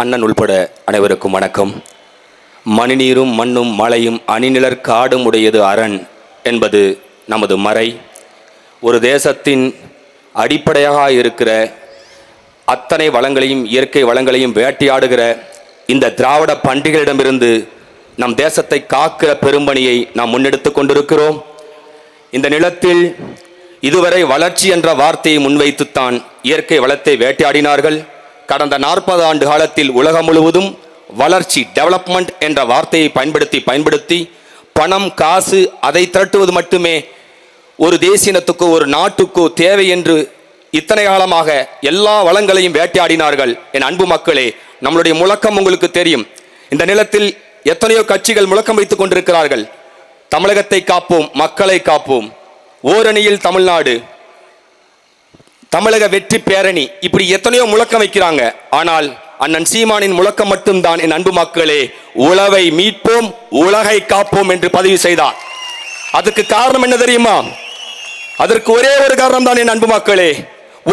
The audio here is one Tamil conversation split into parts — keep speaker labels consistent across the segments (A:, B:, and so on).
A: அண்ணன் உள்பட அனைவருக்கும் வணக்கம். மணிநீரும் மண்ணும் மலையும் அணிநிலர் காடும் உடையது அரண் என்பது நமது மறை. ஒரு தேசத்தின் அடிப்படையாக இருக்கிற அத்தனை வளங்களையும் இயற்கை வளங்களையும் வேட்டையாடுகிற இந்த திராவிட பண்டிகளிடமிருந்து நம் தேசத்தை காக்கிற பெரும்பணியை நாம் முன்னெடுத்து கொண்டிருக்கிறோம். இந்த நிலத்தில் இதுவரை வளர்ச்சி என்ற வார்த்தையை முன்வைத்துத்தான் இயற்கை வளத்தை வேட்டையாடினார்கள். கடந்த நாற்பது ஆண்டு காலத்தில் உலகம் முழுவதும் வளர்ச்சி டெவலப்மெண்ட் என்ற வார்த்தையை பயன்படுத்தி பயன்படுத்தி பணம் காசு அதை திரட்டுவது மட்டுமே ஒரு தேசியனத்துக்கோ ஒரு நாட்டுக்கோ தேவை என்று இத்தனை காலமாக எல்லா வளங்களையும் வேட்டையாடினார்கள். என் அன்பு மக்களே நம்மளுடைய முழக்கம் உங்களுக்கு தெரியும். இந்த நிலத்தில் எத்தனையோ கட்சிகள் முழக்கம் வைத்துக் கொண்டிருக்கிறார்கள். தமிழகத்தை காப்போம் மக்களை காப்போம். ஓரணியில் தமிழ்நாடு தமிழக வெற்றி பேரணி இப்படி எத்தனையோ முழக்கம் வைக்கிறாங்க. ஆனால் அண்ணன் சீமானின் முழக்கம் மட்டும்தான் என் அன்பு மக்களே. உழவை மீட்போம் உலகை காப்போம் என்று பதிவு செய்தார். அதுக்கு காரணம் என்ன தெரியுமா? அதற்கு ஒரே ஒரு காரணம் தான் என் அன்பு மக்களே.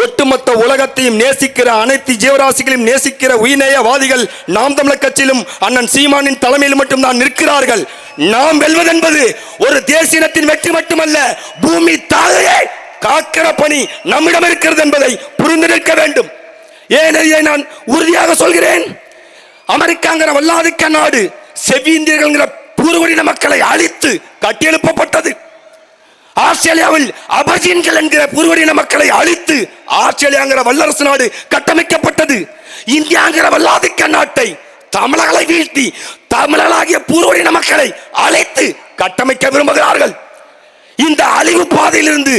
A: ஒட்டுமொத்த உலகத்தையும் நேசிக்கிற அனைத்து ஜீவராசிகளையும் நேசிக்கிற உயிர்நேயவாதிகள் நாம் தமிழர் கட்சியிலும் அண்ணன் சீமானின் தலைமையில் மட்டும்தான் நிற்கிறார்கள். நாம் வெல்வதென்பது ஒரு தேசியத்தின் வெற்றி மட்டுமல்ல பூமி தாழையே காக்கிற பணி நம்மிடம் இருக்கிறது என்பதை புரிந்து நிற்க வேண்டும். ஏன் நான் உறுதியாக சொல்கிறேன் அமெரிக்காங்கிற வல்லாதிக்க நாடு செவ்விந்தியர்கள்ங்கிற பூர்வடின மக்களை அழித்து கட்டியெழுப்பப்பட்டது. ஆஸ்திரேலியாவில் அபஜின்கள் என்கிற பூர்வடின மக்களை அழித்து ஆஸ்திரேலியாங்கிற வல்லரசு நாடு கட்டமைக்கப்பட்டது. இந்தியாங்கிற வல்லாதிக்க நாட்டை தமிழர்களை வீழ்த்தி தமிழர்களாகிய பூர்வடின மக்களை அழைத்து கட்டமைக்க விரும்புகிறார்கள். இந்த அழிவு பாதையிலிருந்து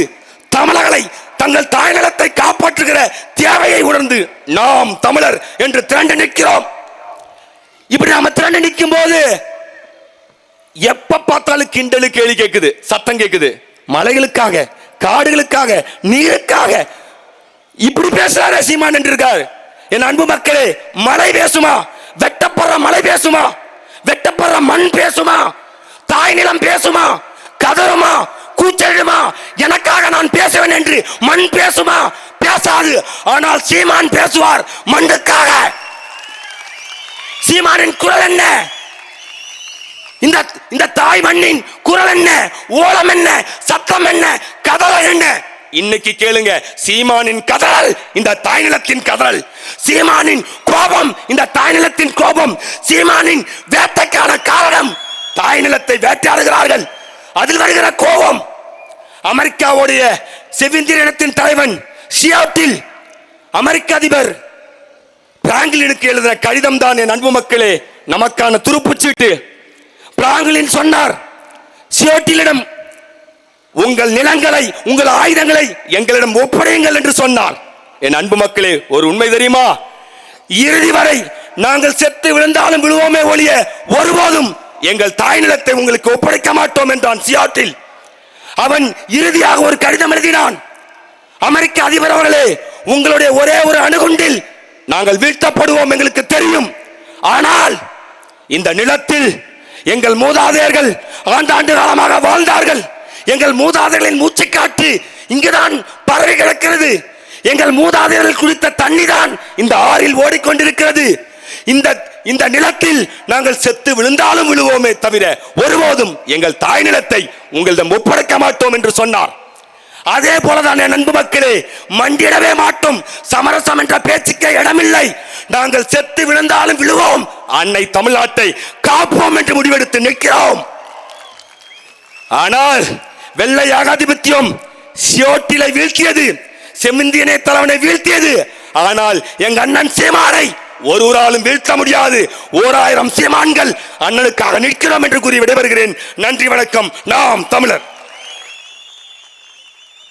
A: தமிழர்களை தங்கள் தாய்நிலத்தை காப்பாற்றுகிற தேவையை உணர்ந்து நாம் தமிழர் என்று திரண்டு நிற்கிறோம். இப்படி நாம திரண்டு நிற்கும் போது எப்ப பார்த்தாலும் கிண்டலு கேள்வி கேட்குது சத்தம் கேட்குது மலைகளுக்காக காடுகளுக்காக நீருக்காக. இப்படி பேசுறாரு சீமான் என்று இருக்காரு என் அன்பு மக்களே மழை பேசுமா? வெட்டப்படுற மழை பேசுமா? வெட்டப்படுற மண் பேசுமா? தாய் நிலம் பேசுமா? கதறுமா? கூச்செழுமா எனக்காக நான் பேசுவேன் என்று மண் பேசுமா? பேசாது. ஆனால் சீமான் பேசுவார் மண்ணுக்காக. சீமானின் குரல் என்ன? இந்த இந்த தாய் மண்ணின் குரல் என்ன? ஓலம் என்ன? சத்தம் என்ன? கதறல் என்ன? இன்னைக்கு கேளுங்க. சீமானின் கதறல் இந்த தாய் நிலத்தின் கதறல். சீமானின் கோபம் இந்த தாய் நிலத்தின் கோபம். சீமானின் வேட்டைக்கான காரணம். தாய் நிலத்தை வேட்டையாடுகிறார்கள். அதில் வருகிற கோபம். அமெரிக்காவுடைய செவிந்திர இனத்தின் தலைவன் சியாட்டில் அமெரிக்க அதிபர் பிராங்கிலினுக்கு எழுதின கடிதம் தான் என் அன்பு மக்களே நமக்கான துருப்புச்சீட்டு பிராங்கிலின் சொன்னார் சியோட்டிலிடம் உங்கள் நிலங்களை உங்கள் ஆயுதங்களை எங்களிடம் ஒப்படையுங்கள் என்று சொன்னார். என் அன்பு மக்களே ஒரு உண்மை தெரியுமா? இறுதி வரை நாங்கள் செத்து விழுந்தாலும் விழுவோமே ஒழிய ஒருபோதும் எங்கள் தாய் நிலத்தை உங்களுக்கு ஒப்படைக்க மாட்டோம் என்றான் சியாட்டில் அவன் இறுதியாக ஒரு கடிதம் எழுதினான். அமெரிக்க அதிபர் அவர்களே உங்களுடைய ஒரே ஒரு அணுகுண்டில் நாங்கள் வீழ்த்தப்படுவோம் எங்களுக்கு தெரியும். ஆனால் இந்த நிலத்தில் எங்கள் மூதாதையர்கள் ஆண்டாண்டு காலமாக வாழ்ந்தார்கள். எங்கள் மூதாதையர்களின் மூச்சுக்காற்று இங்குதான் பரவி கிடக்கிறது. எங்கள் மூதாதையர்கள் குளித்த தண்ணி தான் இந்த ஆறில் ஓடிக்கொண்டிருக்கிறது. இந்த இந்த நிலத்தில் நாங்கள் செத்து விழுந்தாலும் விழுவோமே தவிர ஒருபோதும் எங்கள் தாய் நிலத்தை உங்களிடம் ஒப்படைக்க மாட்டோம் என்று சொன்னார். அதே போலதான் என் அன்பு மக்களே மண்டியிடவே மாட்டோம். சமரசம் என்ற பேச்சுக்கே இடமில்லை. நாங்கள் செத்து விழுந்தாலும் விழுவோம். அன்னை தமிழ்நாட்டை காப்போம் என்று முடிவெடுத்து நிற்கிறோம். ஆனால் வெள்ளை ஏகாதிபத்தியம் சியோட்டிலை வீழ்த்தியது. செமிந்தியனை தலைவனை வீழ்த்தியது. ஆனால் எங்க அண்ணன் சேமாரை ஒருவராலும் வீழ்த்த முடியாது. ஓராயிரம் சீமான்கள் அண்ணனுக்காக நிற்கிறோம் என்று கூறி விடைபெறுகிறேன். நன்றி வணக்கம். நாம் தமிழர்.